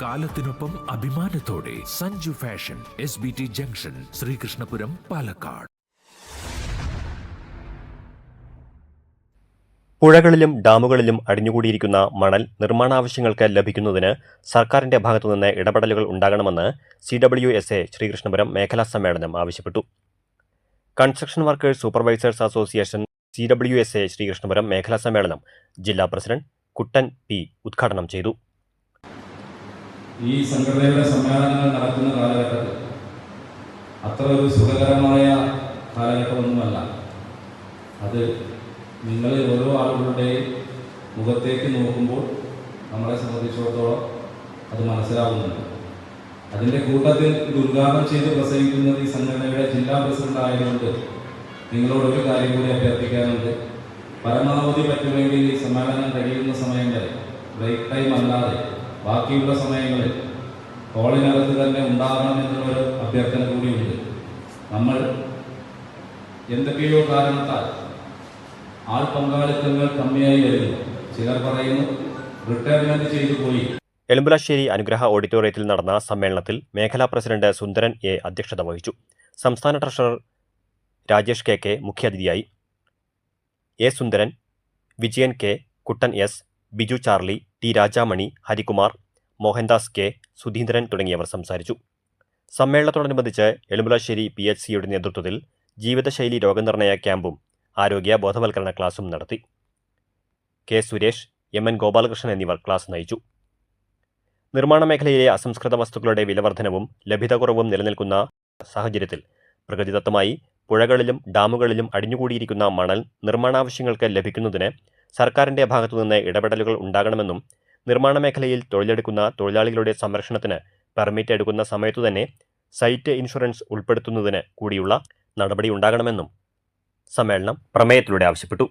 കാലത്തിനൊപ്പം അഭിമാനത്തോടെ Sanju fashion S B T junction Sreekrishnapuram Palakkad. പുഴകളിലും ഡാമുകളിലും അടിഞ്ഞുകൂടിയിരിക്കുന്ന മണൽ നിർമ്മാണാവശ്യങ്ങൾക്ക് ലഭിക്കുന്നതിന് സർക്കാരിന്റെ ഭാഗത്തുനിന്ന് ഇടപെടലുകൾ ഉണ്ടാകണമെന്ന് C W S A Sreekrishnapuram മേഖലാ സമ്മേളനം ആവശ്യപ്പെട്ടു. Construction workers supervisors association C W S A Sreekrishnapuram മേഖലാ സമ്മേളനം ജില്ലാ പ്രസിഡന്റ് കുട്ടൻ പി ഉദ്ഘാടനം ചെയ്തു. ഈ സംഘടനയുടെ സമ്മേളനങ്ങൾ നടക്കുന്ന കാലഘട്ടത്തിൽ അത്ര ഒരു സുഖകരമായ കാലഘട്ടമൊന്നുമല്ല. അത് നിങ്ങൾ ഓരോ ആളുകളുടെയും മുഖത്തേക്ക് നോക്കുമ്പോൾ നമ്മളെ സംബന്ധിച്ചിടത്തോളം അത് മനസ്സിലാവുന്നുണ്ട്. അതിന്റെ കൂട്ടത്തിൽ ഇത് ഉദ്ഘാടനം ചെയ്ത് പ്രസംഗിക്കുന്നത് ഈ സംഘടനയുടെ ജില്ലാ പ്രസിഡന്റ് ആയതുകൊണ്ട് നിങ്ങളോട് ഒരു കാര്യം കൂടി അഭ്യർത്ഥിക്കാനുണ്ട്. പരമാവധി പറ്റുമെങ്കിൽ ഈ സമ്മേളനം കഴിയുന്ന സമയം വരെ ബ്രേക്ക് ടൈം അല്ലാതെ ബാക്കിയുള്ള സമയങ്ങളിൽ ഹോളിനകത്ത് തന്നെ ഉണ്ടാകണം എന്നുള്ളൊരു അഭ്യർത്ഥന കൂടിയുണ്ട്. നമ്മൾ എന്തൊക്കെയോ കാരണത്താൽ ആൾ പങ്കാളിത്തങ്ങൾ കമ്മിയായി വരുന്നു. ചിലർ പറയുന്നു റിട്ടയർമെന്റ് ചെയ്തു പോയി. എളുമ്പലശ്ശേരി അനുഗ്രഹ ഓഡിറ്റോറിയത്തിൽ നടന്ന സമ്മേളനത്തിൽ മേഖലാ പ്രസിഡന്റ് സുന്ദരൻ എ അധ്യക്ഷത വഹിച്ചു. സംസ്ഥാന ട്രഷറർ രാജേഷ് കെ കെ മുഖ്യാതിഥിയായി. A Sundaran Vijayan K Kuttan S Biju Charlie T Rajamani Harikumar Mohandas K Sudheendran തുടങ്ങിയവർ സംസാരിച്ചു. സമ്മേളനത്തോടനുബന്ധിച്ച് എളുമ്പലശ്ശേരി പി എച്ച് സിയുടെ നേതൃത്വത്തിൽ ജീവിതശൈലി രോഗനിർണയ ക്യാമ്പും ആരോഗ്യ ബോധവൽക്കരണ ക്ലാസും നടത്തി. K Suresh M N Gopalakrishnan എന്നിവർ ക്ലാസ് നയിച്ചു. നിർമ്മാണ മേഖലയിലെ അസംസ്കൃത വസ്തുക്കളുടെ വിലവർദ്ധനവും ലഭ്യതക്കുറവും നിലനിൽക്കുന്ന സാഹചര്യത്തിൽ പ്രകൃതിദത്തമായി പുഴകളിലും ഡാമുകളിലും അടിഞ്ഞുകൂടിയിരിക്കുന്ന മണൽ നിർമ്മാണാവശ്യങ്ങൾക്ക് ലഭിക്കുന്നതിന് സർക്കാരിന്റെ ഭാഗത്തുനിന്ന് ഇടപെടലുകൾ ഉണ്ടാകണമെന്നും നിർമ്മാണ മേഖലയിൽ തൊഴിലെടുക്കുന്ന തൊഴിലാളികളുടെ സംരക്ഷണത്തിന് പെർമിറ്റ് എടുക്കുന്ന സമയത്തു തന്നെ സൈറ്റ് ഇൻഷുറൻസ് ഉൾപ്പെടുത്തുന്നതിന് കൂടിയുള്ള നടപടി ഉണ്ടാകണമെന്നും സമ്മേളനം പ്രമേയത്തിലൂടെ ആവശ്യപ്പെട്ടു.